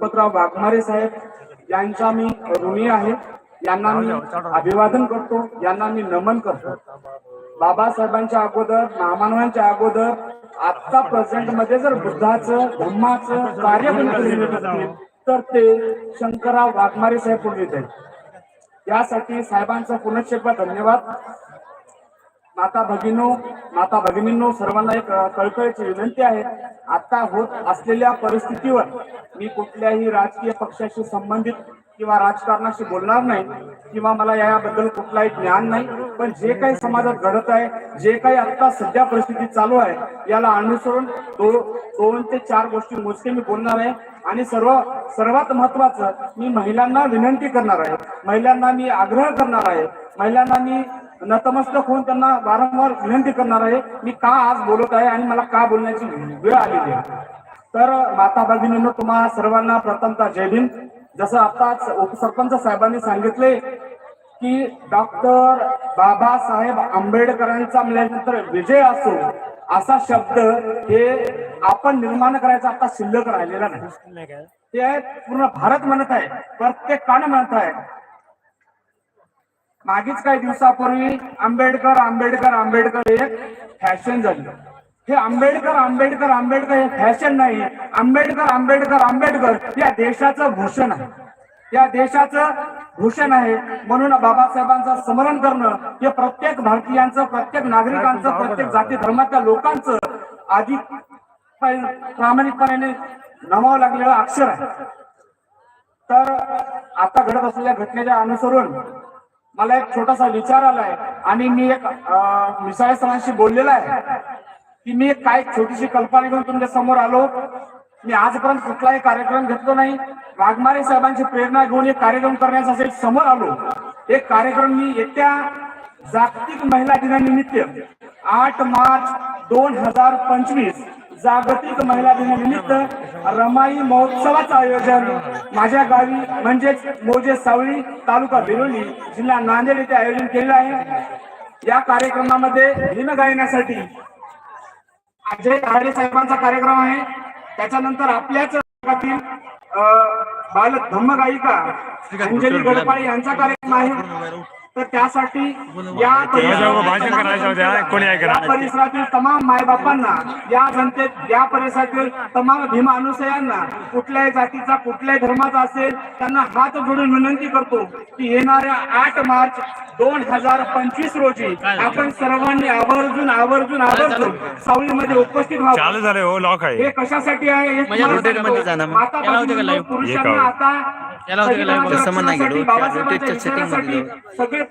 गणपतराव वाघमारे साहेब यांचा मी ऋणी आहे. यांना मी अभिवादन करतो. यांना मी नमन करतो. बाबासाहेबांच्या अगोदर महामानवांच्या अगोदर आता प्रेझेंटमध्ये जर बुद्धाचं धम्माचं कार्य असतील, तर ते शंकरराव वाघमारे साहेब पुढे आहेत यासाठी साहेबांचा पुनश्चेपा धन्यवाद. माता भगिनो माता भगिनींनो सर्वांना एक कळकळीची विनंती आहे. आता होत असलेल्या परिस्थितीवर मी कुठल्याही राजकीय पक्षाशी संबंधित किंवा राजकारणाशी बोलणार नाही किंवा मला याबद्दल कुठलाही ज्ञान नाही. पण जे काही समाजात घडत आहे जे काही आता सध्या परिस्थिती चालू आहे याला अनुसरून दो दोन ते चार गोष्टी मोजके मी बोलणार आहे. आणि सर्व सर्वात महत्वाचं मी महिलांना विनंती करणार आहे. महिलांना मी आग्रह करणार आहे. महिलांना मी नतमस्तक होऊन त्यांना वारंवार विनंती करणार आहे. मी का आज बोलत आहे आणि मला का बोलण्याची वेळ आलेली आहे तर माता भगिनींनो तुम्हा सर्वांना प्रथमतः जय भीम. जसं आताच उपसरपंच साहेबांनी सांगितले की डॉक्टर बाबासाहेब आंबेडकरांचा म्हणल्यानंतर विजय असो असा शब्द हे आपण निर्माण करायचा आता शिल्लक राहिलेला नाही. ते पूर्ण भारत म्हणत आहे प्रत्येकाने म्हणत आहे. मागीच काही दिवसापूर्वी आंबेडकर आंबेडकर आंबेडकर एक फॅशन झाली. हे आंबेडकर आंबेडकर आंबेडकर हे फॅशन नाही. आंबेडकर आंबेडकर आंबेडकर या देशाचं भूषण आहे. या देशाचं भूषण आहे. म्हणून बाबासाहेबांचं स्मरण करणं हे प्रत्येक भारतीयांचं प्रत्येक नागरिकांचं प्रत्येक जाती धर्माच्या लोकांचं अधिक प्रामाणिकपणे नमावं लागलेलं अक्षर आहे. तर आता घडत असलेल्या घटनेच्या अनुसरून मला एक छोटासा विचार आलाय आणि मी एक मिसाळ सरांशी बोललेला आहे की मी एक काय छोटीशी कल्पना घेऊन तुमच्यासमोर आलो. मी आजपर्यंत कुठलाही कार्यक्रम घेतलो नाही. वाघमारे साहेबांची प्रेरणा घेऊन एक कार्यक्रम करण्यासाठी समोर आलो. एक कार्यक्रम मी येत्या जागतिक महिला दिनानिमित्त आठ मार्च दोन हजार पंचवीस जागतिक महिला दिनानिमित्त रमाई महोत्सवाचं आयोजन. माझ्या गावी म्हणजेच मोजे सावळी तालुका बिरोली जिल्हा नांदेड येथे आयोजन केलेलं आहे. या कार्यक्रमामध्ये भीम गायनासाठी अजय ताडे साहेबांचा कार्यक्रम आहे. त्याच्यानंतर आपल्याच भागातील बाल धम्म गायिका अंजली गडपाळे यांचा कार्यक्रम आहे. तर त्यासाठी या परिसरातील तमाम मायबापांना या जनतेत या परिसरातील तमाम भीमा अनुसयांना कुठल्याही जातीचा कुठल्याही धर्माचा असेल त्यांना हात जोडून विनंती करतो की येणाऱ्या आठ मार्च दोन हजार पंचवीस रोजी आपण सर्वांनी आवर्जून आवर्जून आवर्जून सावलीमध्ये उपस्थित व्हावं हो हे कशासाठी आहे माझ्या तुम्हाला rotate मध्ये सांगतो. जा ना मग. माता याला होतं का भगिनींनो, live? पुरुषांना? आता याला होतं का तसं म्हणा गेलो. त्या बाबासाहेबांच्या rotate च्या setting विचारासाठी मध्ये सगळे